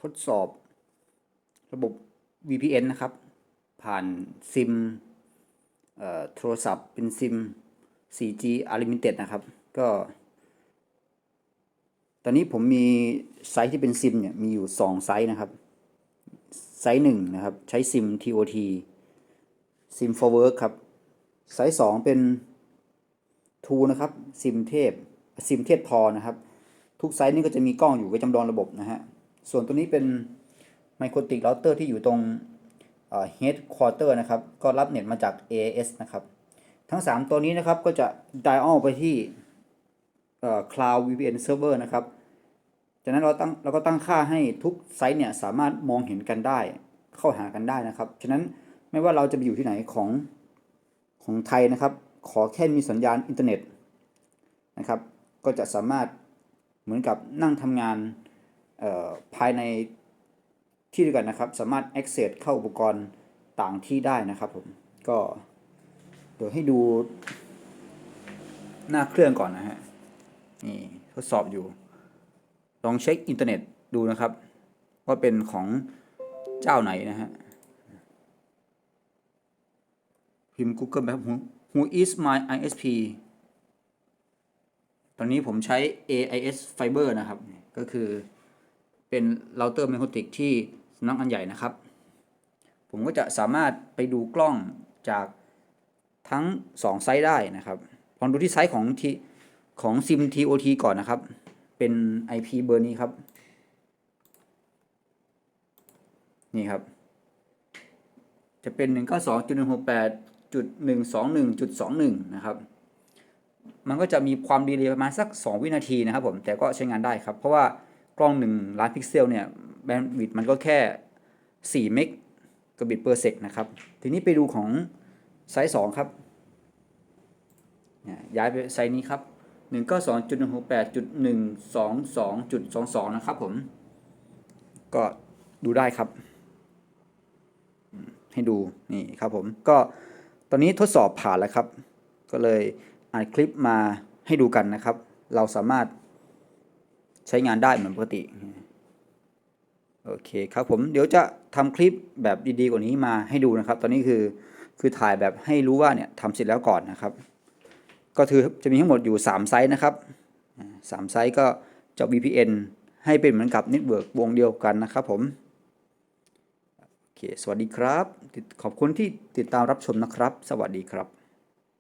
ทดสอบระบบ VPN นะครับ ผ่านซิมโทรศัพท์เป็นซิม 4G Unlimited นะครับ ก็ ตอนนี้ผมมีไซส์ที่เป็นซิมเนี่ย มีอยู่ 2 ไซส์นะครับ ไซส์หนึ่งนะครับ ใช้ซิม TOT ซิม for work ครับ ไซส์สองเป็น2นะครับ ซิมเทพ ซิมเทพพอนะครับ ทุกไซส์นี่ก็จะมีกล้องอยู่ไว้จำลองระบบนะฮะ ส่วนตัวนี้เป็นไมโครติกเราเตอร์ที่อยู่ตรงเฮดควอเตอร์นะครับ ก็รับเน็ตมาจาก AS นะครับ ทั้ง 3 ตัวนี้นะครับก็จะ dial ไปที่เอ่อ Cloud VPN Server นะครับ จากนั้นเราตั้งเราก็ตั้งค่าให้ทุกไซต์เนี่ยสามารถมองเห็นกันได้ เข้าหากันได้นะครับ ฉะนั้นไม่ว่าเราจะไปอยู่ที่ไหนของของไทยนะครับ ขอแค่มีสัญญาณอินเทอร์เน็ตนะครับ ก็จะสามารถเหมือนกับนั่งทำงาน ภายในที่เดียวกันนะครับ สามารถ access เข้าอุปกรณ์ต่างที่ได้นะครับผม ก็เดี๋ยวให้ดูหน้าเครื่องก่อนนะฮะ นี่ทดสอบอยู่ ลองเช็คอินเทอร์เน็ตดูนะครับ ว่าเป็นของเจ้าไหนนะฮะ พิมพ์ Google ไปครับ Who is my ISP ตอนนี้ผมใช้ AIS Fiber นะครับ ก็คือ เป็นเราเตอร์เมโครติกที่สำนักงานใหญ่นะครับ ผมก็จะสามารถไปดูกล้องจากทั้ง 2 ไซต์ได้นะครับลองดูที่ไซต์ของทีของซิม TOT ก่อนนะครับ เป็น IP เบอร์นี้ครับ นี่ครับ จะเป็น 192.168.121.21 นะครับ มันก็จะมีความดีเลยประมาณสัก 2 วินาทีนะครับผม แต่ก็ใช้งานได้ครับ เพราะว่า กล้อง 1 ล้านพิกเซลเนี่ยแบนด์วิดต์มันก็แค่ 4 เมกะบิตเปอร์เซกนะครับ ทีนี้ไปดูของไซส์2ครับยย้ายไปไซส์นี้ครับ 192.168.122.22 นะครับผม ก็ดูได้ครับ ให้ดู นี่ครับผม ก็ตอนนี้ทดสอบผ่านแล้วครับ ก็เลยอัดคลิปมาให้ดูกันนะครับ เราสามารถ ใช้งานได้เหมือนปกติ โอเคครับผมเดี๋ยวจะทำคลิปแบบดีๆกว่านี้มาให้ดูนะครับ ตอนนี้คือคือถ่ายแบบให้รู้ว่าเนี่ยทำเสร็จแล้วก่อนนะครับ ก็คือจะมีทั้งหมดอยู่ 3 ไซส์นะครับสามไซส์ก็จะ VPN ให้เป็นเหมือนกับเน็ตเวิร์กวงเดียวกันนะครับผมโอเค สวัสดีครับ ขอบคุณที่ติดตามรับชมนะครับ สวัสดีครับ